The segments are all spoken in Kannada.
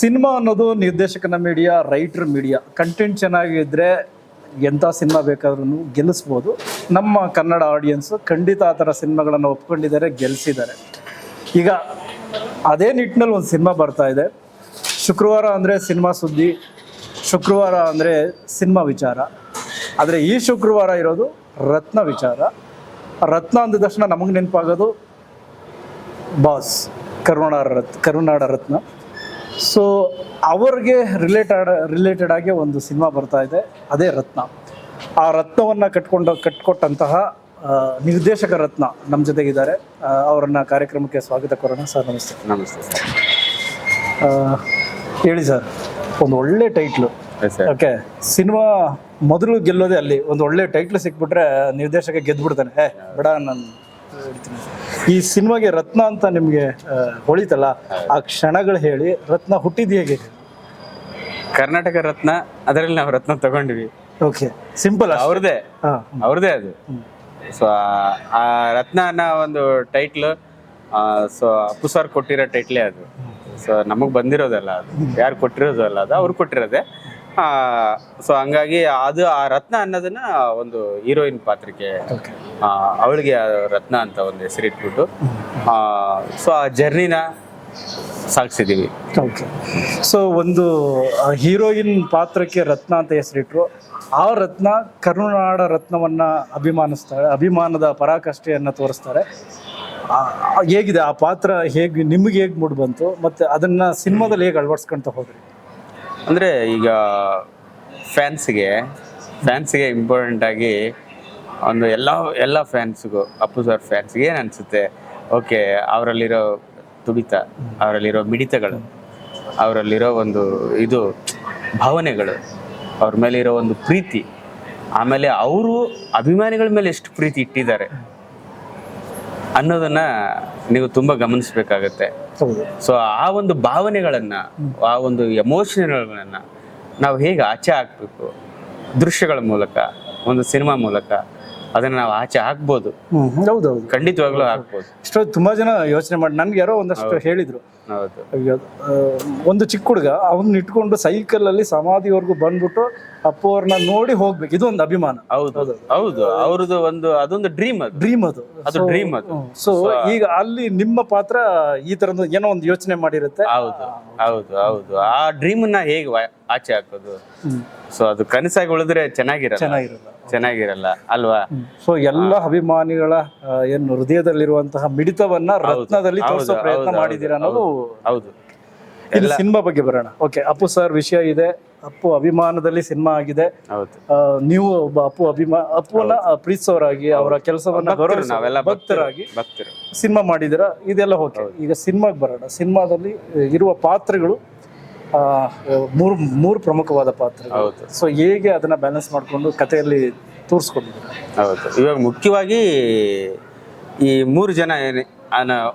ಸಿನಿಮಾ ಅನ್ನೋದು ನಿರ್ದೇಶಕನ ಮೀಡಿಯಾ, ರೈಟರ್ ಮೀಡಿಯಾ. ಕಂಟೆಂಟ್ ಚೆನ್ನಾಗಿದ್ರೆ ಎಂಥ ಸಿನಿಮಾ ಬೇಕಾದ್ರೂ ಗೆಲ್ಲಿಸ್ಬೋದು. ನಮ್ಮ ಕನ್ನಡ ಆಡಿಯನ್ಸು ಖಂಡಿತ ಆ ಥರ ಸಿನಿಮಾಗಳನ್ನು ಒಪ್ಕೊಂಡಿದ್ದಾರೆ ಗೆಲ್ಲಿಸಿದ್ದಾರೆ ಈಗ ಅದೇ ನಿಟ್ಟಿನಲ್ಲಿ ಒಂದು ಸಿನಿಮಾ ಬರ್ತಾ ಇದೆ. ಶುಕ್ರವಾರ ಅಂದರೆ ಸಿನಿಮಾ ಸುದ್ದಿ, ಶುಕ್ರವಾರ ಅಂದರೆ ಸಿನಿಮಾ ವಿಚಾರ. ಆದರೆ ಈ ಶುಕ್ರವಾರ ಇರೋದು ರತ್ನ ವಿಚಾರ. ರತ್ನ ಅಂದ ತಕ್ಷಣ ನಮಗೆ ನೆನಪಾಗೋದು ಬಾಸ್ ಕರುನಾಡ ರತ್ ಕರುನಾಡ ರತ್ನ. ಸೊ ಅವ್ರಿಗೆ ರಿಲೇಟೆಡ್ ರಿಲೇಟೆಡ್ ಆಗಿ ಒಂದು ಸಿನಿಮಾ ಬರ್ತಾ ಇದೆ. ಅದೇ ರತ್ನ. ಆ ರತ್ನವನ್ನು ಕಟ್ಕೊಂಡು ಕಟ್ಕೊಟ್ಟಂತಹ ನಿರ್ದೇಶಕ ರತ್ನ ನಮ್ಮ ಜೊತೆಗಿದ್ದಾರೆ. ಅವರನ್ನ ಕಾರ್ಯಕ್ರಮಕ್ಕೆ ಸ್ವಾಗತ ಕೋರೋಣ. ಸರ್ ನಮಸ್ತೆ. ನಮಸ್ತೆ ಹೇಳಿ ಸರ್. ಒಂದು ಒಳ್ಳೆ ಟೈಟ್ಲು ಓಕೆ ಸಿನಿಮಾ ಮೊದಲು ಗೆಲ್ಲೋದೇ ಅಲ್ಲಿ. ಒಂದು ಒಳ್ಳೆ ಟೈಟ್ಲ್ ಸಿಕ್ಬಿಟ್ರೆ ನಿರ್ದೇಶಕ ಗೆದ್ಬಿಡ್ತಾನೆ. ಏ ಬೇಡ ನಾನು ಹೇಳ್ತೀನಿ. ಈ ಸಿನಿಮಾಗೆ ರತ್ನ ಅಂತ ನಿಮಗೆ ಹೊಳಿತಲ್ಲ ಆ ಕ್ಷಣಗಳು ಹೇಳಿ ರತ್ನ ಹುಟ್ಟಿದ ಹೇಗೆ? ಕರ್ನಾಟಕ ರತ್ನ ಅದರಲ್ಲಿ ನಾವು ರತ್ನ ತಗೊಂಡ್ವಿ. ಓಕೆ ಸಿಂಪಲ್ ಅವ್ರದೇ ಅವ್ರದೇ ಅದು. ಸೊ ಆ ರತ್ನ ಅನ್ನೋ ಒಂದು ಟೈಟ್ಲ್ ಸೊ ಅಪ್ಪು ಸರ್ ಕೊಟ್ಟಿರೋ ಟೈಟ್ಲೇ ಅದು. ಸೊ ನಮಗೆ ಬಂದಿರೋದಲ್ಲ ಅದು. ಯಾರು ಕೊಟ್ಟಿರೋದಲ್ಲ ಅದು ಅವ್ರು ಕೊಟ್ಟಿರೋದೆ. ಸೊ ಹಂಗಾಗಿ ಅದು ಆ ರತ್ನ ಅನ್ನೋದನ್ನ ಒಂದು ಹೀರೋಯಿನ್ ಪಾತ್ರಕ್ಕೆ ಅವಳಿಗೆ ಆ ರತ್ನ ಅಂತ ಒಂದು ಹೆಸರಿಟ್ಬಿಟ್ಟು ಸೊ ಆ ಜರ್ನಿನ ಸಾಗಿಸಿದೀವಿ. ಓಕೆ ಸೊ ಒಂದು ಹೀರೋಯಿನ್ ಪಾತ್ರಕ್ಕೆ ರತ್ನ ಅಂತ ಹೆಸರಿಟ್ರು. ಆ ರತ್ನ ಕರುನಾಡ ರತ್ನವನ್ನ ಅಭಿಮಾನಿಸ್ತಾರೆ ಅಭಿಮಾನದ ಪರಾಕಾಷ್ಠೆಯನ್ನು ತೋರಿಸ್ತಾರೆ. ಹೇಗಿದೆ ಆ ಪಾತ್ರ ಹೇಗೆ ನಿಮಗೆ ಹೇಗೆ ಮೂಡ್ ಬಂತು? ಮತ್ತೆ ಅದನ್ನ ಸಿನಿಮಾದಲ್ಲಿ ಹೇಗೆ ಅಳವಡಿಸ್ಕೊಂತ ಹೋದ್ರಿ? ಅಂದರೆ ಈಗ ಫ್ಯಾನ್ಸ್ಗೆ ಫ್ಯಾನ್ಸ್ಗೆ ಇಂಪಾರ್ಟೆಂಟ್ ಆಗಿ ಒಂದು ಎಲ್ಲ ಎಲ್ಲ ಫ್ಯಾನ್ಸ್ಗೂ ಅಪ್ಪು ಸರ್ ಫ್ಯಾನ್ಸ್ಗೆ ಏನು ಅನಿಸುತ್ತೆ? ಓಕೆ ಅವರಲ್ಲಿರೋ ತುಡಿತ, ಅವರಲ್ಲಿರೋ ಮಿಡಿತಗಳು, ಅವರಲ್ಲಿರೋ ಒಂದು ಇದು, ಭಾವನೆಗಳು, ಅವ್ರ ಮೇಲೆ ಇರೋ ಒಂದು ಪ್ರೀತಿ, ಆಮೇಲೆ ಅವರು ಅಭಿಮಾನಿಗಳ ಮೇಲೆ ಎಷ್ಟು ಪ್ರೀತಿ ಇಟ್ಟಿದ್ದಾರೆ ಅನ್ನೋದನ್ನು ನೀವು ತುಂಬ ಗಮನಿಸ್ಬೇಕಾಗತ್ತೆ. ಸೊ ಆ ಒಂದು ಭಾವನೆಗಳನ್ನ ಆ ಒಂದು ಎಮೋಷನ್ಗಳನ್ನ ನಾವು ಹೇಗೆ ಆಚೆ ಹಾಕ್ಬೇಕು ದೃಶ್ಯಗಳ ಮೂಲಕ ಒಂದು ಸಿನಿಮಾ ಮೂಲಕ ಅದನ್ನ ನಾವು ಆಚೆ ಹಾಕ್ಬೋದು ಹೌದೌದು ಖಂಡಿತವಾಗ್ಲೂ ಹಾಕ್ಬೋದು ಇಷ್ಟೋ ತುಂಬಾ ಜನ ಯೋಚನೆ ಮಾಡಿ ನನ್ಗೆ ಯಾರೋ ಒಂದಷ್ಟು ಹೇಳಿದ್ರು. ಒಂದು ಚಿಕ್ಕ ಹುಡುಗ ಅವನ್ನ ಇಟ್ಕೊಂಡು ಸೈಕಲ್ ಅಲ್ಲಿ ಸಮಾಧಿವರೆಗೂ ಬಂದ್ಬಿಟ್ಟು ಅಪ್ಪು ಅವ್ರನ್ನ ನೋಡಿ ಹೋಗ್ಬೇಕು. ಇದು ಒಂದು ಅಭಿಮಾನ. ಹೌದು ಹೌದು. ಅವ್ರದ್ದು ಒಂದು ಅದೊಂದು ಡ್ರೀಮ್ ಅದು. ಡ್ರೀಮ್ ಅದು. ಅದು ಡ್ರೀಮ್ ಅದು. ಸೊ ಈಗ ಅಲ್ಲಿ ನಿಮ್ಮ ಪಾತ್ರ ಈ ತರದ್ದು ಏನೋ ಒಂದು ಯೋಚನೆ ಮಾಡಿರುತ್ತೆ? ಹೌದು ಹೌದು ಹೌದು. ಆ ಡ್ರೀಮ್ನ ಹೇಗೆ ಆಚೆ ಹಾಕೋದು. ಸೊ ಅದು ಕನಸಾಗಿ ಉಳಿದ್ರೆ ಚೆನ್ನಾಗಿರಲ್ಲ. ಚೆನ್ನಾಗಿರಲ್ಲ. ಚೆನ್ನಾಗಿರಲ್ಲ ಅಲ್ವಾ? ಸೊ ಎಲ್ಲ ಅಭಿಮಾನಿಗಳ ಏನು ಹೃದಯದಲ್ಲಿರುವಂತಹ ಮಿಡಿತವನ್ನ ರತ್ನದಲ್ಲಿ ತೋರಿಸೋ ಪ್ರಯತ್ನ ಮಾಡಿದೀರ ಅನ್ನೋದು ಹೌದು. ಇಲ್ಲಿ ಸಿನಿಮಾ ಬಗ್ಗೆ ಬರೋಣ. ಓಕೆ ಅಪ್ಪು ಸರ್ ವಿಷಯ ಇದೆ. ಅಪ್ಪು ಅಭಿಮಾನದಲ್ಲಿ ಸಿನಿಮಾ ಆಗಿದೆ. ಹೌದು. ನೀವು ಒಬ್ಬ ಅಪ್ಪು ಅಭಿಮಾನ ಅಪ್ಪುವನ್ನ ಪ್ರೀತಿಸೋರಾಗಿ ಅವರ ಕೆಲಸವನ್ನ ನಾವೆಲ್ಲ ಭಕ್ತರಾಗಿ ಭಕ್ತರು. ಸಿನಿಮಾ ಮಾಡಿದಿರ ಇದೆಲ್ಲ ಓಕೆ ಈಗ ಸಿನಿಮಾಗೆ ಬರೋಣ. ಸಿನಿಮಾದಲ್ಲಿ ಇರುವ ಪಾತ್ರಗಳು ಮೂರು ಮೂರು ಪ್ರಮುಖವಾದ ಪಾತ್ರ ಹೌದು. ಸೊ ಹೇಗೆ ಅದನ್ನ ಬ್ಯಾಲೆನ್ಸ್ ಮಾಡಿಕೊಂಡು ಕಥೆಯಲ್ಲಿ ತೋರಿಸ್ಕೊಂಡಿದ್ದೀರಾ? ಹೌದು. ಇವಾಗ ಮುಖ್ಯವಾಗಿ ಈ ಮೂರು ಜನ ಏನೇ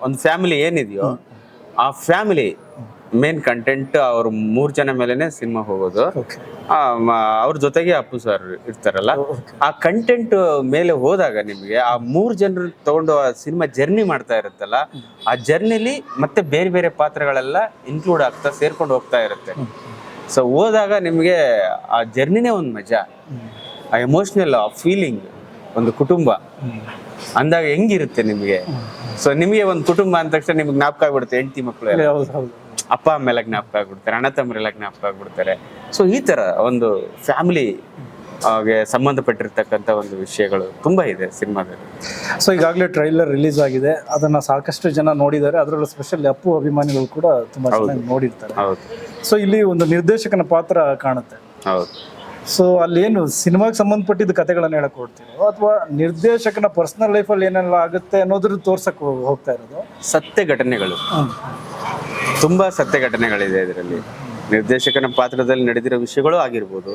ಒಂದು ಫ್ಯಾಮಿಲಿ ಏನಿದೆಯೋ ಆ ಫ್ಯಾಮಿಲಿ ಮೇನ್ ಕಂಟೆಂಟ್ ಅವ್ರ ಮೂರು ಜನ ಮೇಲೆನೆ ಸಿನಿಮಾ ಹೋಗೋದು. ಅವ್ರ ಜೊತೆಗೆ ಅಪ್ಪು ಸರ್ ಇರ್ತಾರಲ್ಲ. ಆ ಕಂಟೆಂಟ್ ಮೇಲೆ ಹೋದಾಗ ನಿಮಗೆ ಆ ಮೂರು ಜನರು ತಗೊಂಡು ಆ ಸಿನಿಮಾ ಜರ್ನಿ ಮಾಡ್ತಾ ಇರುತ್ತಲ್ಲ ಆ ಜರ್ನಿಲಿ ಮತ್ತೆ ಬೇರೆ ಬೇರೆ ಪಾತ್ರಗಳೆಲ್ಲ ಇನ್ಕ್ಲೂಡ್ ಆಗ್ತಾ ಸೇರ್ಕೊಂಡು ಹೋಗ್ತಾ ಇರುತ್ತೆ. ಸೊ ಹೋದಾಗ ನಿಮಗೆ ಆ ಜರ್ನಿನೇ ಒಂದು ಮಜಾ. ಆ ಎಮೋಷ್ನಲ್ ಆ ಫೀಲಿಂಗ್ ಒಂದು ಕುಟುಂಬ. ಅಂದಾಗ ಹೆಂಗಿರುತ್ತೆ ನಿಮಗೆ? ಸೊ ನಿಮಗೆ ಒಂದು ಕುಟುಂಬ ಅಂದ ತಕ್ಷಣ ನಿಮ್ಗೆ ಜ್ಞಾಪಕ ಆಗ್ಬಿಡುತ್ತೆ ಹೆಂಡತಿ ಮಕ್ಕಳು ಎಲ್ಲ. ಅಮ್ಮ ಎಲ್ಲ ಅಪ್ಪ ಜ್ಞಾಪಕ ಆಗ್ಬಿಡ್ತಾರೆ ಅಣ್ಣ ತಮ್ಮರೆಲ್ಲ ಜ್ಞಾಪಕ ಆಗ್ಬಿಡ್ತಾರೆ. ಸೊ ಈ ತರ ಒಂದು ಫ್ಯಾಮಿಲಿ ಗೆ ಸಂಬಂಧಪಟ್ಟಿರ್ತಕ್ಕಂಥ ಒಂದು ವಿಷಯಗಳು ತುಂಬಾ ಇದೆ ಸಿನಿಮಾದಲ್ಲಿ. ಸೊ ಈಗಾಗಲೇ ಟ್ರೈಲರ್ ರಿಲೀಸ್ ಆಗಿದೆ. ಅದನ್ನ ಸಾಕಷ್ಟು ಜನ ನೋಡಿದ್ದಾರೆ. ಅದರಲ್ಲೂ ಸ್ಪೆಷಲಿ ಅಪ್ಪು ಅಭಿಮಾನಿಗಳು ಕೂಡ ತುಂಬಾ ಚೆನ್ನಾಗಿ ನೋಡಿರ್ತಾರೆ. ಹೌದು. ಸೊ ಇಲ್ಲಿ ಒಂದು ನಿರ್ದೇಶಕನ ಪಾತ್ರ ಕಾಣುತ್ತೆ. ಹೌದು. ಸೊ ಅಲ್ಲೇನು ಸಿನಿಮಾಗೆ ಸಂಬಂಧಪಟ್ಟಿದ್ದ ಕಥೆಗಳನ್ನು ಹೇಳಕ್ ಹೋಗ್ತೀವಿ. ಅಥವಾ ನಿರ್ದೇಶಕನ ಪರ್ಸನಲ್ ಲೈಫಲ್ಲಿ ಏನೆಲ್ಲ ಆಗುತ್ತೆ ಅನ್ನೋದ್ರ ತೋರ್ಸಕ್ ಹೋಗ್- ಹೋಗ್ತಾ ಇರೋದು. ಸತ್ಯ ಘಟನೆಗಳು ತುಂಬಾ ಸತ್ಯ ಘಟನೆಗಳಿದೆ ಇದರಲ್ಲಿ. ನಿರ್ದೇಶಕನ ಪಾತ್ರದಲ್ಲಿ ನಡೆದಿರೋ ವಿಷಯಗಳು ಆಗಿರ್ಬೋದು.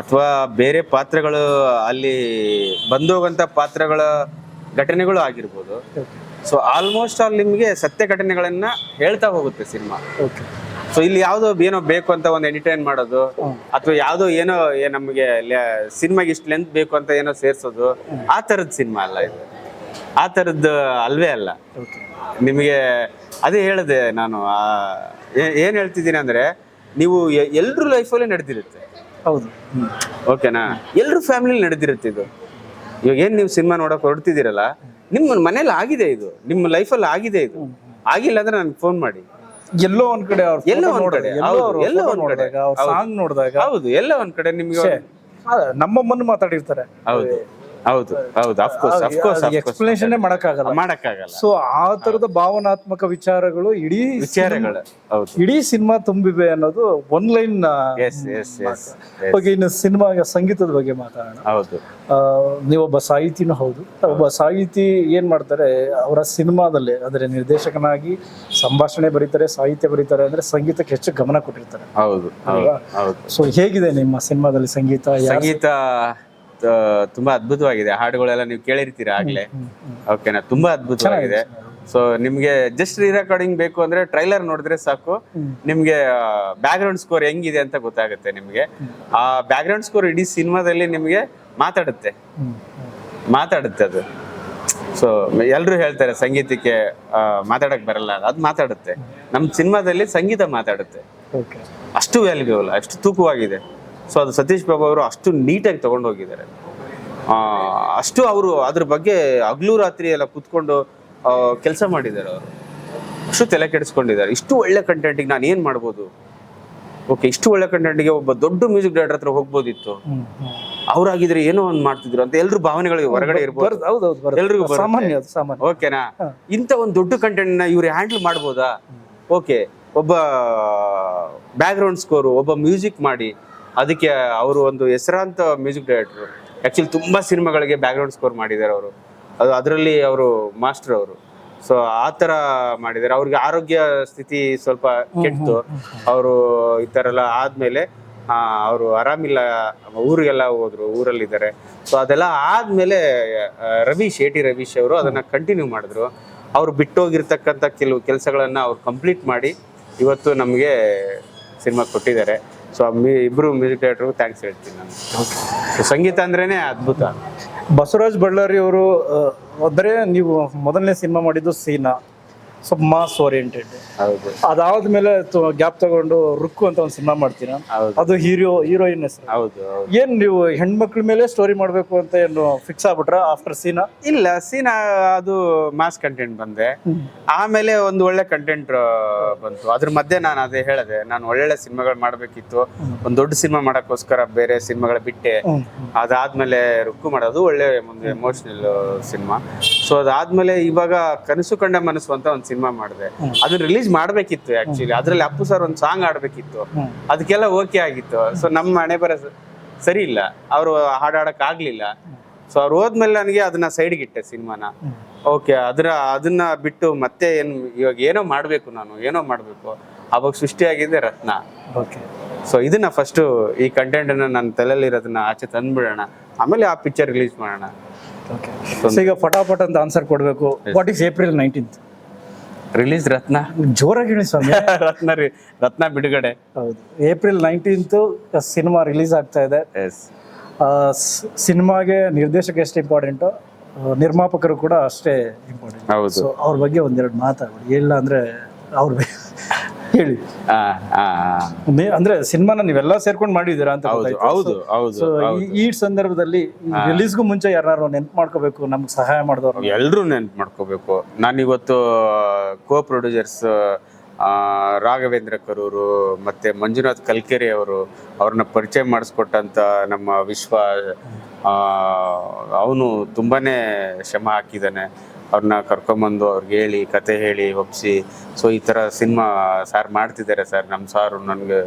ಅಥವಾ ಬೇರೆ ಪಾತ್ರಗಳು ಅಲ್ಲಿ ಬಂದೋಗಂತ ಪಾತ್ರಗಳ ಘಟನೆಗಳು ಆಗಿರ್ಬೋದು. ಸೊ ಆಲ್ಮೋಸ್ಟ್ ಆಲ್ ನಿಮಗೆ ಸತ್ಯ ಘಟನೆಗಳನ್ನ ಹೇಳ್ತಾ ಹೋಗುತ್ತೆ ಸಿನಿಮಾ. ಸೊ ಇಲ್ಲಿ ಯಾವುದೋ ಏನೋ ಬೇಕು ಅಂತ ಒಂದು ಎಂಟರ್ಟೈನ್ ಮಾಡೋದು ಅಥವಾ ಯಾವುದೋ ಏನೋ ನಮಗೆ ನಮಗೆ ಸಿನಿಮಾಗೆ ಇಷ್ಟು ಲೆಂತ್ ಬೇಕು ಅಂತ ಏನೋ ಸೇರ್ಸೋದು ಆ ಥರದ ಸಿನಿಮಾ ಅಲ್ಲ ಇದು. ಆ ಥರದ್ದು ಅಲ್ವೇ ಅಲ್ಲ. ನಿಮಗೆ ಅದೇ ಹೇಳಿದೆ ನಾನು ಏನ್ ಹೇಳ್ತಿದ್ದೀನಿ ಅಂದ್ರೆ ನೀವು ಎಲ್ಲರೂ ಲೈಫಲ್ಲೇ ನಡೆದಿರುತ್ತೆ. ಹೌದು. ಓಕೆನಾ ಎಲ್ಲರೂ ಫ್ಯಾಮಿಲಿ ನಡೆದಿರುತ್ತೆ ಇದು. ಇವಾಗ ಏನ್ ನೀವು ಸಿನಿಮಾ ನೋಡಕ್ ಹೊರಡ್ತಿದ್ದೀರಲ್ಲ ನಿಮ್ಮ ಮನೇಲಿ ಆಗಿದೆ ಇದು. ನಿಮ್ಮ ಲೈಫಲ್ಲಿ ಆಗಿದೆ ಇದು. ಆಗಿಲ್ಲ ಅಂದ್ರೆ ನನ್ಗೆ ಫೋನ್ ಮಾಡಿ. ಎಲ್ಲೋ ಒಂದ್ ಕಡೆ ಅವ್ರ ಎಲ್ಲೋ ಒಂದ್ ಕಡೆ, ಎಲ್ಲೋ ಒಂದ್ ಕಡೆ. ಸಾಂಗ್ ನೋಡಿದಾಗ. ಹೌದು ಎಲ್ಲೋ ಒಂದ್ ಕಡೆ ನಿಮ್ಗೆ ನಮ್ಮಮ್ಮನ್ನು ಮಾತಾಡಿರ್ತಾರೆ. ಹೌದು. ಹೌದು ಹೌದು ಅಫ್ಕೋರ್ಸ್ ಅಫ್ಕೋರ್ಸ್ ಎಕ್ಸ್ಪ್ಲನೇಷನ್ ಮಾಡಕ್ಕಾಗಲ್ಲ. ಮಾಡಕ್ಕಾಗಲ್ಲ. ಸೊ ಆ ತರದ ಭಾವನಾತ್ಮಕ ವಿಚಾರಗಳು ಇಡೀ ವಿಚಾರಗಳು ಹೌದು. ಇಡೀ ಸಿನಿಮಾ ತುಂಬಿವೆ ಅನ್ನೋದು one line yes yes yes ಬಗ್ಗೆ ಇನ್ನು ಸಿನಿಮಾ ಸಂಗೀತದ ಬಗ್ಗೆ ಮಾತಾಡೋಣ. ಹೌದು. ನೀವೊಬ್ಬ ಸಾಹಿತಿನೂ ಹೌದು. ಒಬ್ಬ ಸಾಹಿತಿ ಏನ್ ಮಾಡ್ತಾರೆ ಅವರ ಸಿನಿಮಾದಲ್ಲಿ ಅಂದ್ರೆ ನಿರ್ದೇಶಕನಾಗಿ ಸಂಭಾಷಣೆ ಬರೀತಾರೆ ಸಾಹಿತ್ಯ ಬರೀತಾರೆ ಅಂದ್ರೆ ಸಂಗೀತಕ್ಕೆ ಹೆಚ್ಚು ಗಮನ ಕೊಟ್ಟಿರ್ತಾರೆ. ಹೌದು ಸೊ ಹೇಗಿದೆ ನಿಮ್ಮ ಸಿನಿಮಾದಲ್ಲಿ ಸಂಗೀತ? ಸಂಗೀತ ತುಂಬಾ ಅದ್ಭುತವಾಗಿದೆ. ಹಾಡುಗಳೆಲ್ಲ ನೀವು ಕೇಳಿರ್ತೀರಾ ಆಗ್ಲೇ? ಓಕೆನಾ ತುಂಬಾ ಅದ್ಭುತವಾಗಿದೆ. ಸೊ ನಿಮ್ಗೆ ಜಸ್ಟ್ ರೀ ರೆಕಾರ್ಡಿಂಗ್ ಬೇಕು ಅಂದ್ರೆ ಟ್ರೈಲರ್ ನೋಡಿದ್ರೆ ಸಾಕು. ನಿಮ್ಗೆ ಬ್ಯಾಕ್ ಗ್ರೌಂಡ್ ಸ್ಕೋರ್ ಹೆಂಗಿದೆ ಅಂತ ಗೊತ್ತಾಗುತ್ತೆ ನಿಮ್ಗೆ. ಆ ಬ್ಯಾಕ್ ಗ್ರೌಂಡ್ ಸ್ಕೋರ್ ಇಡೀ ಸಿನಿಮಾದಲ್ಲಿ ನಿಮ್ಗೆ ಮಾತಾಡುತ್ತೆ. ಮಾತಾಡುತ್ತೆ ಅದು. ಸೊ ಎಲ್ರು ಹೇಳ್ತಾರೆ ಸಂಗೀತಕ್ಕೆ ಮಾತಾಡಕ್ ಬರಲ್ಲ ಅದು ಮಾತಾಡುತ್ತೆ. ನಮ್ ಸಿನಿಮಾದಲ್ಲಿ ಸಂಗೀತ ಮಾತಾಡುತ್ತೆ. ಅಷ್ಟು ವ್ಯಾಲ್ಯೂಬಲ್ ಅಷ್ಟು ತೂಕವಾಗಿದೆ. ಸೊ ಅದು ಸತೀಶ್ ಬಾಬು ಅವರು ಅಷ್ಟು ನೀಟಾಗಿ ತಗೊಂಡು ಹೋಗಿದ್ದಾರೆ ಆ, ಅಷ್ಟು ಅವರು ಅದ್ರ ಬಗ್ಗೆ ಹಗ್ಲು ರಾತ್ರಿ ಎಲ್ಲ ಕುತ್ಕೊಂಡು ಕೆಲಸ ಮಾಡಿದ್ದಾರೆ ಅವರು. ಅಷ್ಟು ತಲೆ ಕೆಡಿಸ್ಕೊಂಡಿದ್ದಾರೆ. ಇಷ್ಟು ಒಳ್ಳೆ ಕಂಟೆಂಟಿಗೆ ನಾನು ಏನು ಮಾಡ್ಬೋದು? ಓಕೆ ಇಷ್ಟು ಒಳ್ಳೆ ಕಂಟೆಂಟಿಗೆ ಒಬ್ಬ ದೊಡ್ಡ ಮ್ಯೂಸಿಕ್ ಡೈರೆಕ್ಟರ್ ಹತ್ರ ಹೋಗ್ಬೋದಿತ್ತು. ಅವ್ರಾಗಿದ್ರೆ ಏನೋ ಒಂದು ಮಾಡ್ತಿದ್ರು ಅಂತ ಎಲ್ರು ಭಾವನೆಗಳಿಗೆ ಹೊರಗಡೆ ಇರ್ಬೋದು. ಎಲ್ರಿಗೂ ಸಾಮಾನ್ಯ ಓಕೆನಾ ಇಂಥ ಒಂದು ದೊಡ್ಡ ಕಂಟೆಂಟ್ನ ಇವ್ರು ಹ್ಯಾಂಡಲ್ ಮಾಡ್ಬೋದಾ? ಓಕೆ ಒಬ್ಬ ಬ್ಯಾಕ್ಗ್ರೌಂಡ್ ಸ್ಕೋರು ಒಬ್ಬ ಮ್ಯೂಸಿಕ್ ಮಾಡಿ ಅದಕ್ಕೆ ಅವರು ಒಂದು ಹೆಸರಾಂತ ಮ್ಯೂಸಿಕ್ ಡೈರೆಕ್ಟರ್. ಆ್ಯಕ್ಚುಲಿ ತುಂಬ ಸಿನಿಮಾಗಳಿಗೆ ಬ್ಯಾಕ್ ಗ್ರೌಂಡ್ ಸ್ಕೋರ್ ಮಾಡಿದ್ದಾರೆ ಅವರು. ಅದು ಅದರಲ್ಲಿ ಅವರು ಮಾಸ್ಟರ್ ಅವರು. ಸೊ ಆ ಥರ ಮಾಡಿದ್ದಾರೆ. ಅವ್ರಿಗೆ ಆರೋಗ್ಯ ಸ್ಥಿತಿ ಸ್ವಲ್ಪ ಕೆಟ್ಟು ಅವರು ಈ ಥರ ಎಲ್ಲ ಆದಮೇಲೆ ಅವರು ಆರಾಮಿಲ್ಲ. ಊರಿಗೆಲ್ಲ ಹೋದರು ಊರಲ್ಲಿದ್ದಾರೆ. ಸೊ ಅದೆಲ್ಲ ಆದಮೇಲೆ ರವೀಶ್ ಎ ಟಿ ರವೀಶ್ ಅವರು ಅದನ್ನು ಕಂಟಿನ್ಯೂ ಮಾಡಿದ್ರು. ಅವ್ರು ಬಿಟ್ಟೋಗಿರ್ತಕ್ಕಂಥ ಕೆಲವು ಕೆಲಸಗಳನ್ನು ಅವ್ರು ಕಂಪ್ಲೀಟ್ ಮಾಡಿ ಇವತ್ತು ನಮಗೆ ಸಿನಿಮಾ ಕೊಟ್ಟಿದ್ದಾರೆ. ಸೊ ಇಬ್ರು ಮ್ಯೂಸಿಕ್ ಡೈರೆಕ್ಟರ್ಗೂ ಥ್ಯಾಂಕ್ಸ್ ಹೇಳ್ತೀನಿ ನಾನು. ಸಂಗೀತ ಅಂದ್ರೇನೆ ಅದ್ಭುತ. ಬಸವರಾಜ್ ಬಳ್ಳಾರಿ ಅವರು ಅಂದರೆ ನೀವು ಮೊದಲನೇ ಸಿನಿಮಾ ಮಾಡಿದ್ದು ಸೀನಾ. ಸ್ವಲ್ಪ ಮಾಸ್ ಓರಿಯೆಂಟೆಡ್ ಹೌದು. ಅದಾದ್ಮೇಲೆ ಗ್ಯಾಪ್ ತಗೊಂಡು ರುಕ್ಕು ಅಂತ ಒಂದು ಸಿನಿಮಾ ಮಾಡ್ತೀರಾ? ಹೌದು. ಅದು ಹೀರೋ ಹೀರೋಯಿನ್ ಹೆಸರು. ಹೌದು ಹೌದು. ಏನ್ ನೀವು ಹೆಣ್ಮಕ್ಳ ಮೇಲೆ ಸ್ಟೋರಿ ಮಾಡ್ಬೇಕು ಅಂತ ಏನು ಫಿಕ್ಸ್ ಆಗ್ಬಿಟ್ರ ಆಫ್ಟರ್ ಸೀನಾ ಇಲ್ಲ ಸೀನಾ ಅದು ಮಾಸ್ ಕಂಟೆಂಟ್ ಬಂದೆ. ಆಮೇಲೆ ಒಂದು ಒಳ್ಳೆ ಕಂಟೆಂಟ್ ಬಂತು. ಅದ್ರ ಮಧ್ಯೆ ನಾನು ಅದೇ ಹೇಳಿದೆ ನಾನು ಒಳ್ಳೊಳ್ಳೆ ಸಿನಿಮಾಗಳು ಮಾಡಬೇಕಿತ್ತು. ಒಂದು ದೊಡ್ಡ ಸಿನಿಮಾ ಮಾಡಕ್ಕೋಸ್ಕರ ಬೇರೆ ಸಿನಿಮಾಗಳ ಬಿಟ್ಟೆ. ಅದಾದ್ಮೇಲೆ ರುಕ್ಕು ಮಾಡೋದು ಒಳ್ಳೆ ಒಂದು ಎಮೋಷನಲ್ ಸಿನಿಮಾ. ಸೊ ಅದಾದ್ಮೇಲೆ ಇವಾಗ ಕನಸು ಕಂಡ ಮನಸ್ಸು ಅಂತ ಒಂದು ಸಿನಿಮಾ ಮಾಡಿದೆ. ಅದನ್ನ ರಿಲೀಸ್ ಮಾಡ್ಬೇಕಿತ್ತು ಆಕ್ಚುಲಿ ಅದ್ರಲ್ಲಿ ಅಪ್ಪು ಸರ್ ಒಂದು ಸಾಂಗ್ ಆಡ್ಬೇಕಿತ್ತು. ಅದಕ್ಕೆಲ್ಲ ಓಕೆ ಆಗಿತ್ತು. ಸೊ ನಮ್ಮ ಹಣೆ ಬರ ಸರಿ ಇಲ್ಲ. ಅವರು ಹಾಡಾಡಕ್ ಆಗ್ಲಿಲ್ಲ. ಸೊ ಅವ್ರು ಹೋದ್ಮೇಲೆ ನನಗೆ ಅದನ್ನ ಸೈಡ್ಗೆ ಇಟ್ಟೆ ಸಿನಿಮಾನ. ಓಕೆ ಅದರ ಅದನ್ನ ಬಿಟ್ಟು ಮತ್ತೆ ಏನ್ ಇವಾಗ ಏನೋ ಮಾಡ್ಬೇಕು ನಾನು ಏನೋ ಮಾಡ್ಬೇಕು. ಅವಾಗ ಸೃಷ್ಟಿಯಾಗಿದೆ ರತ್ನ. ಓಕೆ ಸೊ ಇದನ್ನ ಫಸ್ಟ್ ಈ ಕಂಟೆಂಟ್ ಅನ್ನ ನನ್ನ ತಲೆಯಲ್ಲಿರೋದನ್ನ ಆಚೆ ತಂದ್ಬಿಡೋಣ. ಆಮೇಲೆ ಆ ಪಿಕ್ಚರ್ ರಿಲೀಸ್ ಮಾಡೋಣ. ಈಗ ಫಟಾಫಟ್ ಅಂತ ಆನ್ಸರ್ ಕೊಡ್ಬೇಕು. What is April nineteenth release Ratna? ಜೋರಾಗಿ ಹೇಳಿ ಸ್ವಾಮಿ. ರತ್ನ ರೀ ರತ್ನ ಬಿಡುಗಡೆ. ಹೌದು. ಏಪ್ರಿಲ್ ನೈನ್ಟೀನ್ತ್ ಸಿನಿಮಾ ರಿಲೀಸ್ ಆಗ್ತಾ ಇದೆ. ಎಸ್ ಸಿನಿಮಾಗೆ ನಿರ್ದೇಶಕ ಎಷ್ಟು ಇಂಪಾರ್ಟೆಂಟು ನಿರ್ಮಾಪಕರು ಕೂಡ ಅಷ್ಟೇ ಇಂಪಾರ್ಟೆಂಟ್ ಹೌದು. ಸೊ ಅವ್ರ ಬಗ್ಗೆ ಒಂದೆರಡು ಮಾತಾಡ್ಬೋದು ಇಲ್ಲ ಅಂದ್ರೆ ಅವ್ರ ಬಗ್ಗೆ ಹೇಳಿ ಅಂದ್ರೆ ಸಿನಿಮಾನ ನೀವೆಲ್ಲ ಸೇರ್ಕೊಂಡು ಮಾಡಿದೀರಾ ಅಂತ ಹೌದು ಹೌದು ಹೌದು ಈ- ಸಂದರ್ಭದಲ್ಲಿ ರಿಲೀಸ್ಗೂ ಮುಂಚೆ ಯಾರು ನೆನ್ಪು ಮಾಡ್ಕೋಬೇಕು ನಮ್ಗೆ ಸಹಾಯ ಮಾಡಿದವರು. ಎಲ್ಲರೂ ನೆನ್ಪು ಮಾಡ್ಕೋಬೇಕು. ನಾನಿವತ್ತು ಕೋ ಪ್ರೊಡ್ಯೂಸರ್ಸ್ ರಾಘವೇಂದ್ರ ಕರೂರು ಮತ್ತೆ ಮಂಜುನಾಥ್ ಕಲ್ಕೆರೆ ಅವರು ಅವ್ರನ್ನ ಪರಿಚಯ ಮಾಡಿಸ್ಕೊಟ್ಟಂತ ನಮ್ಮ ವಿಶ್ವ ಅವನು ತುಂಬಾನೇ ಶ್ರಮ ಹಾಕಿದ್ದಾನೆ. ಅವ್ರನ್ನ ಕರ್ಕೊಂಬಂದು ಅವ್ರಿಗೆ ಹೇಳಿ ಕತೆ ಹೇಳಿ ಒಪ್ಸಿ. ಸೊ ಈ ಥರ ಸಿನಿಮಾ ಸಾರ್ ಮಾಡ್ತಿದ್ದಾರೆ ಸರ್ ನಮ್ಮ ಸಾರು ನನಗೆ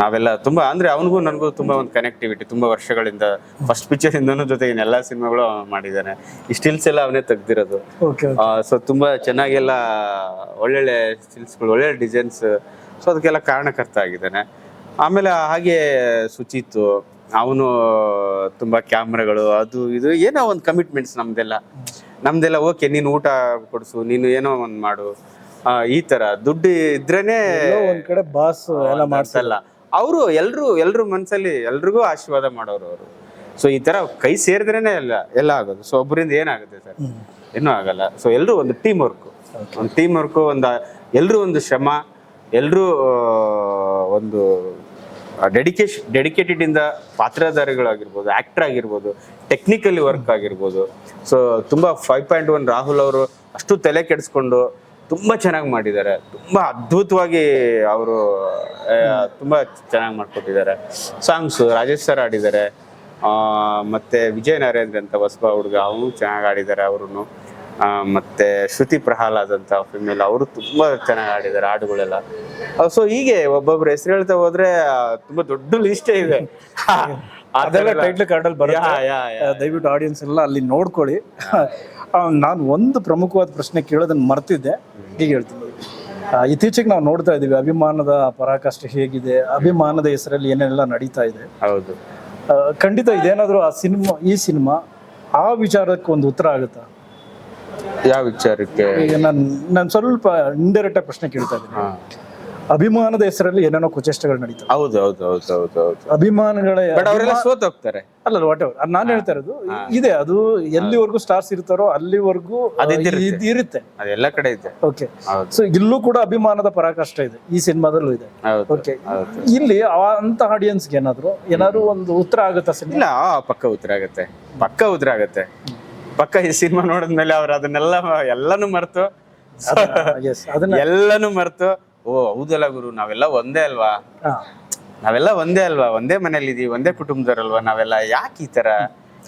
ನಾವೆಲ್ಲ ತುಂಬ ಅಂದರೆ ಅವನಿಗೂ ನನಗೂ ತುಂಬ ಒಂದು ಕನೆಕ್ಟಿವಿಟಿ ತುಂಬ ವರ್ಷಗಳಿಂದ ಫಸ್ಟ್ ಪಿಕ್ಚರಿಂದನೂ ಜೊತೆಗೆ ಎಲ್ಲ ಸಿನಿಮಾಗಳು ಮಾಡಿದ್ದಾನೆ. ಈ ಸ್ಟಿಲ್ಸ್ ಎಲ್ಲ ಅವನೇ ತೆಗ್ದಿರೋದು. ಸೊ ತುಂಬ ಚೆನ್ನಾಗೆಲ್ಲ ಒಳ್ಳೊಳ್ಳೆ ಸ್ಟಿಲ್ಸ್ಗಳು ಒಳ್ಳೆ ಡಿಸೈನ್ಸ್ ಸೊ ಅದಕ್ಕೆಲ್ಲ ಕಾರಣಕರ್ತ ಆಗಿದ್ದಾನೆ. ಆಮೇಲೆ ಹಾಗೆ ಸುಚಿತ್ ಅವನು ತುಂಬ ಕ್ಯಾಮ್ರಾಗಳು ಅದು ಇದು ಏನೋ ಒಂದು ಕಮಿಟ್ಮೆಂಟ್ಸ್ ನಮ್ದೆಲ್ಲ. ನಮ್ದೆಲ್ಲ ಓಕೆ ನೀನು ಊಟ ಕೊಡಿಸು ನೀನು ಏನೋ ಒಂದು ಮಾಡು. ಆ, ಈ ತರ. ದುಡ್ಡು ಇದ್ರೇನೆ ಒಂದ್ ಕಡೆ ಬಾಸ್ ಎಲ್ಲ ಮಾಡ್ಸಲ್ಲ ಮಾಡ್ಸಲ್ಲ. ಅವರು ಎಲ್ರು ಎಲ್ರು ಮನ್ಸಲ್ಲಿ ಎಲ್ರಿಗೂ ಆಶೀರ್ವಾದ ಮಾಡೋರು ಅವರು. ಸೊ ಈ ತರ ಕೈ ಸೇರಿದ್ರೇನೆ ಎಲ್ಲ ಎಲ್ಲ ಆಗೋದು. ಸೊ ಒಬ್ಬರಿಂದ ಏನಾಗುತ್ತೆ ಸರ್? ಏನೂ ಆಗಲ್ಲ. ಸೊ ಎಲ್ಲರೂ ಒಂದು ಟೀಮ್ ವರ್ಕ್ ಒಂದು ಟೀಮ್ ವರ್ಕ್ ಒಂದು ಎಲ್ಲರೂ ಒಂದು ಶ್ರಮ ಎಲ್ಲರೂ ಒಂದು ಡೆಡಿಕೇಶನ್ ಡೆಡಿಕೇಟೆಡ್ ಇಂದ ಪಾತ್ರಧಾರಿಗಳಾಗಿರ್ಬೋದು ಆಕ್ಟರ್ ಆಗಿರ್ಬೋದು ಟೆಕ್ನಿಕಲಿ ವರ್ಕ್ ಆಗಿರ್ಬೋದು. ಸೊ ತುಂಬ ಫೈವ್ ಪಾಯಿಂಟ್ ಒನ್ ರಾಹುಲ್ ಅವರು ಅಷ್ಟು ತಲೆ ಕೆಡಿಸ್ಕೊಂಡು ತುಂಬ ಚೆನ್ನಾಗಿ ಮಾಡಿದ್ದಾರೆ. ತುಂಬ ಅದ್ಭುತವಾಗಿ ಅವರು ತುಂಬ ಚೆನ್ನಾಗಿ ಮಾಡ್ಕೊಟ್ಟಿದ್ದಾರೆ. ಸಾಂಗ್ಸ್ ರಾಜೇಶ್ ಸರ್ ಆಡಿದ್ದಾರೆ ಮತ್ತು ಮತ್ತೆ ವಿಜಯ್ ನರೇಂದ್ರ ಅಂತ ಹೊಸಬ ಹುಡುಗ, ಅವನು ಚೆನ್ನಾಗಿ ಆಡಿದ್ದಾರೆ ಅವರು ಮತ್ತೆ ಶ್ರುತಿ ಪ್ರಹ್ಲಾದ್ ಅಂತ ಫಿಮೇಲ್ ಅವರು ತುಂಬ ಚೆನ್ನಾಗಿ ಆಡಿದ್ದಾರೆ ಹಾಡುಗಳೆಲ್ಲ. ಸೊ ಹೀಗೆ ಒಬ್ಬೊಬ್ರು ಹೆಸರು ಹೇಳ್ತಾ ಹೋದ್ರೆ ತುಂಬಾ ದೊಡ್ಡ ಲಿಸ್ಟೇ ಇದೆ. ಅದೆಲ್ಲ ಟೈಟ್ಲ್ ಕಾರ್ಡಲ್ಲಿ ಬರುತ್ತೆ. ದಯವಿಟ್ಟು ಆಡಿಯನ್ಸ್ ಎಲ್ಲ ಅಲ್ಲಿ ನೋಡ್ಕೊಳ್ಳಿ. ನಾನು ಒಂದು ಪ್ರಮುಖವಾದ ಪ್ರಶ್ನೆ ಕೇಳೋದನ್ನ ಮರ್ತಿದ್ದೆ. ಹೀಗೆ ಹೇಳ್ತೀನಿ. ಇತ್ತೀಚೆಗೆ ನಾವು ನೋಡ್ತಾ ಇದ್ದೀವಿ ಅಭಿಮಾನದ ಪರಾಕಾಷ್ಠೆ ಹೇಗಿದೆ ಅಭಿಮಾನದ ಹೆಸರಲ್ಲಿ ಏನೆಲ್ಲ ನಡೀತಾ ಇದೆ. ಹೌದು. ಖಂಡಿತ ಇದೇನಾದರೂ ಆ ಸಿನಿಮಾ ಈ ಸಿನಿಮಾ ಆ ವಿಚಾರಕ್ಕೆ ಒಂದು ಉತ್ತರ ಆಗುತ್ತಾ? ಯಾವ ವಿಚಾರಕ್ಕೆ? ಈಗ ನಾನು ನಾನು ಸ್ವಲ್ಪ ಇಂಡೈರೆಕ್ಟ್ ಆಗಿ ಪ್ರಶ್ನೆ ಕೇಳ್ತಾ ಇದ್ದೀನಿ. ಅಭಿಮಾನದ ಹೆಸರಲ್ಲಿ ಏನೇನೋ ಕುಚೇಷ್ಟಗಳು ನಡೀತಾವೆ. ಹೌದು ಹೌದು ಹೌದು ಹೌದು ಹೌದು. ಅಭಿಮಾನಗಳ ಬಟ್ ಅವರೆಲ್ಲ ಸೋತ್ ಹೋಗ್ತಾರೆ ಅಲ್ಲ ವಾಟ್ ಎವರ್ ನಾನು ಹೇಳ್ತಾ ಇರೋದು ಇದೆ ಅದು ಎಲ್ಲಿವರೆಗೂ ಸ್ಟಾರ್ಸ್ ಇರ್ತಾರೋ ಅಲ್ಲಿವರೆಗೂ. ಇದು ಇರುತ್ತೆ. ಅದೆಲ್ಲ ಕಡೆ ಇದೆ. ಓಕೆ ಸೊ ಇಲ್ಲೂ ಕೂಡ ಅಭಿಮಾನದ ಪರಾಕಾಷ್ಠ ಇದೆ ಈ ಸಿನಿಮಾದಲ್ಲೂ ಇದೆ. ಓಕೆ ಇಲ್ಲಿ ಅಂತ ಆಡಿಯನ್ಸ್ಗೆ ಏನಾದ್ರು ಏನಾದ್ರು ಒಂದು ಉತ್ತರ ಆಗುತ್ತಾ ಸಿನಿಮಾ? ಇಲ್ಲ ಪಕ್ಕ ಉತ್ತರ ಆಗತ್ತೆ. ಪಕ್ಕ ಉತ್ತರ ಆಗತ್ತೆ. ಪಕ್ಕ ಈ ಸಿನಿಮಾ ನೋಡಿದ್ಮೇಲೆ ಅವ್ರು ಅದನ್ನೆಲ್ಲ ಎಲ್ಲಾನು ಮರ್ತು. ಎಲ್ಲಾನು ಮರ್ತು. ಓ ಹೌದಲ್ಲ ಗುರು ನಾವೆಲ್ಲ ಒಂದೇ ಅಲ್ವಾ. ನಾವೆಲ್ಲ ಒಂದೇ ಅಲ್ವಾ? ಒಂದೇ ಮನೇಲಿ ಇದೀವಿ ಒಂದೇ ಕುಟುಂಬದವರಲ್ವಾ ನಾವೆಲ್ಲ? ಯಾಕೆ ಈ ತರ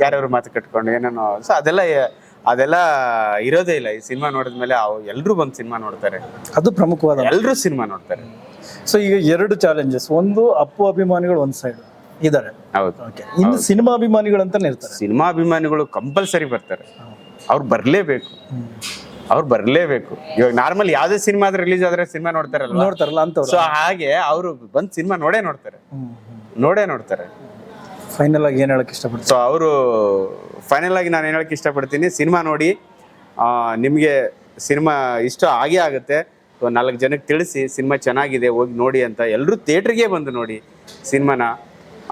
ಯಾರ್ಯಾರು ಮಾತು ಕಟ್ಕೊಂಡು ಏನೇನೋ ಸೊ ಅದೆಲ್ಲ ಅದೆಲ್ಲ ಇರೋದೇ ಇಲ್ಲ. ಈ ಸಿನಿಮಾ ನೋಡಿದ್ಮೇಲೆ ಅವ್ ಎಲ್ಲರೂ ಬಂದು ಸಿನಿಮಾ ನೋಡ್ತಾರೆ. ಅದು ಪ್ರಮುಖವಾದ ಎಲ್ಲರೂ ಸಿನಿಮಾ ನೋಡ್ತಾರೆ. ಸೊ ಈಗ ಎರಡು ಚಾಲೆಂಜಸ್ ಒಂದು ಅಪ್ಪು ಅಭಿಮಾನಿಗಳು ಒಂದ್ ಸೈಡ್ ಇದ್ದಾರೆ. ಇನ್ನು ಸಿನಿಮಾ ಅಭಿಮಾನಿಗಳು ಅಂತಾನೆ ಇರ್ತಾರೆ. ಸಿನಿಮಾ ಅಭಿಮಾನಿಗಳು ಕಂಪಲ್ಸರಿ ಬರ್ತಾರೆ. ಅವ್ರು ಬರ್ಲೇಬೇಕು. ಅವ್ರು ಬರಲೇಬೇಕು. ಇವಾಗ ನಾರ್ಮಲ್ ಯಾವ್ದೇ ಸಿನಿಮಾ ಆದ್ರೆ ರಿಲೀಸ್ ಆದ್ರೆ ಸಿನಿಮಾ ನೋಡ್ತಾರಲ್ಲ ನೋಡ್ತಾರಲ್ಲ ಅಂತ ಸೊ ಹಾಗೆ ಅವರು ಬಂದ್ ಸಿನಿಮಾ ನೋಡೇ ನೋಡ್ತಾರೆ. ನೋಡೇ ನೋಡ್ತಾರೆ. ಫೈನಲ್ ಆಗಿ ಏನ್ ಹೇಳಕ್ ಇಷ್ಟಪಡ್ತೀನಿ ಸೊ ಅವರು ಫೈನಲ್ ಆಗಿ ನಾನು ಹೇಳಕ್ ಇಷ್ಟಪಡ್ತೀನಿ ಸಿನಿಮಾ ನೋಡಿ ನಿಮಗೆ ಸಿನಿಮಾ ಇಷ್ಟ ಆಗೇ ಆಗುತ್ತೆ. ಸೊ ನಾಲ್ಕು ಜನಕ್ಕೆ ತಿಳಿಸಿ ಸಿನಿಮಾ ಚೆನ್ನಾಗಿದೆ ಹೋಗಿ ನೋಡಿ ಅಂತ ಎಲ್ಲರೂ ಥಿಯೇಟ್ರಿಗೆ ಬಂದು ನೋಡಿ ಸಿನಿಮಾನ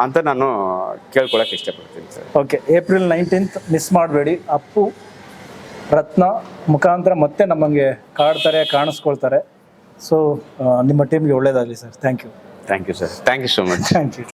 ಅಂತ ನಾನು ಕೇಳ್ಕೊಳಕ್ ಇಷ್ಟಪಡ್ತೀನಿ sir. Okay April nineteenth miss ಮಾಡಬೇಡಿ. ಅಪ್ಪು ರತ್ನ ಮುಖಾಂತರ ಮತ್ತೆ ನಮಗೆ ಕಾಡ್ತಾರೆ ಕಾಣಿಸ್ಕೊಳ್ತಾರೆ. ಸೊ ನಿಮ್ಮ ಟೀಮ್ಗೆ ಒಳ್ಳೇದಾಗಲಿ sir thank you thank you sir thank you so much thank you